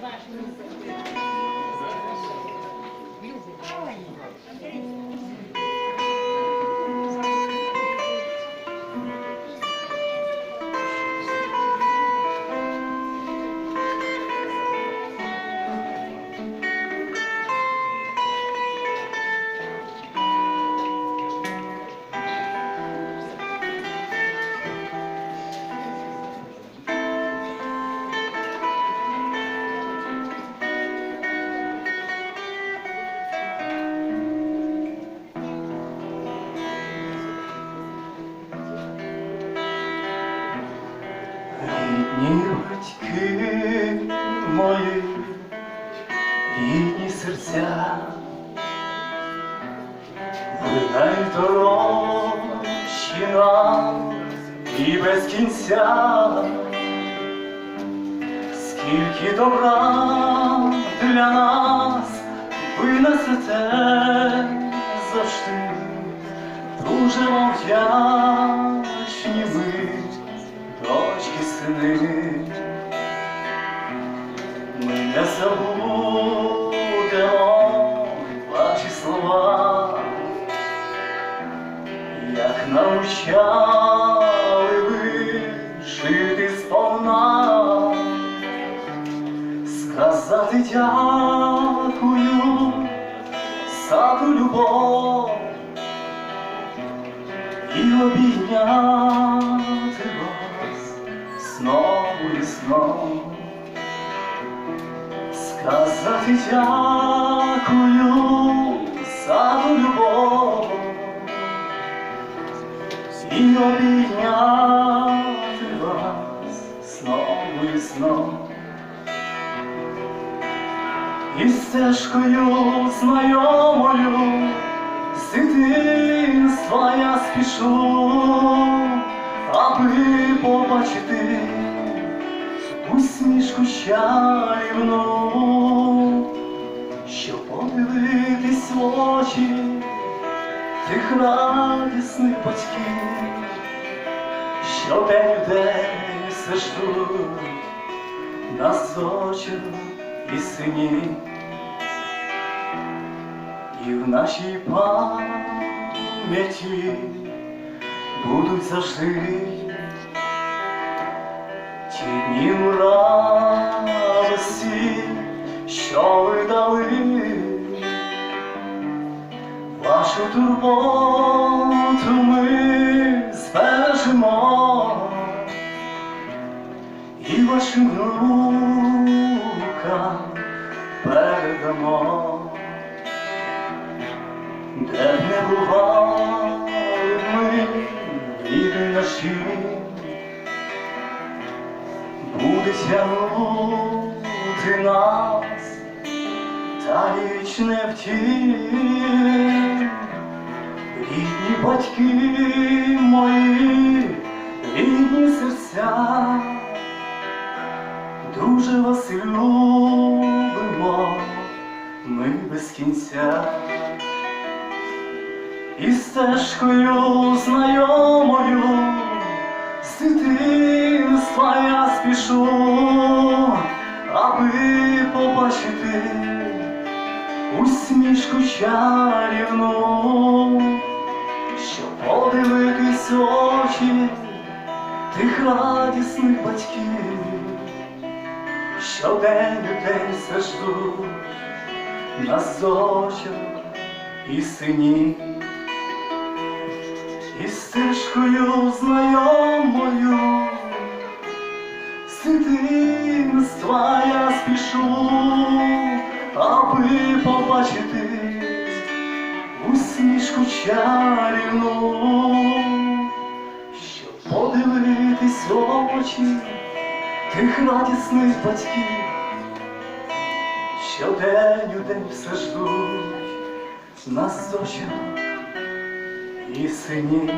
Рідні мої, рідні серця, ви найдорожчі нам і без кінця, скільки добра для нас ви несете завжди, дуже вдячні ми дочки, сини, забудемо ваші слова, як навчали ви жити сповна, сказати дякую за ту любов і обійняти вас знову і знову, сказати дякую за любов і обійняти вас знову і знову. І стежкою знайомою з дитинства я спішу, аби побачити усмішку щоб подивитись в очі тих радісних батьків, що день у день все ждуть нас дочок і синів. І в нашій пам'яті будуть завжди ті дні радості, що ви дали, вашу турботу ми збережемо і вашим рукам передамо. Де б не бували ми рідні наші, буде тягнути нас та річ не втім. Рідні батьки мої, рідні серця, дуже вас любимо, ми без кінця і стежкою знайомою з дитинства я спішу, аби побачити усмішку чарівну, щоб подивитись очі тих радісних батьків, що день у день все ждуть нас дочок і синів. І стежкою знайомою з дитинства я спішу, аби побачити усмішку чарівну, щоб подивитись в очі тих радісних батьків, що день у день все ждуть нас дочок і синів.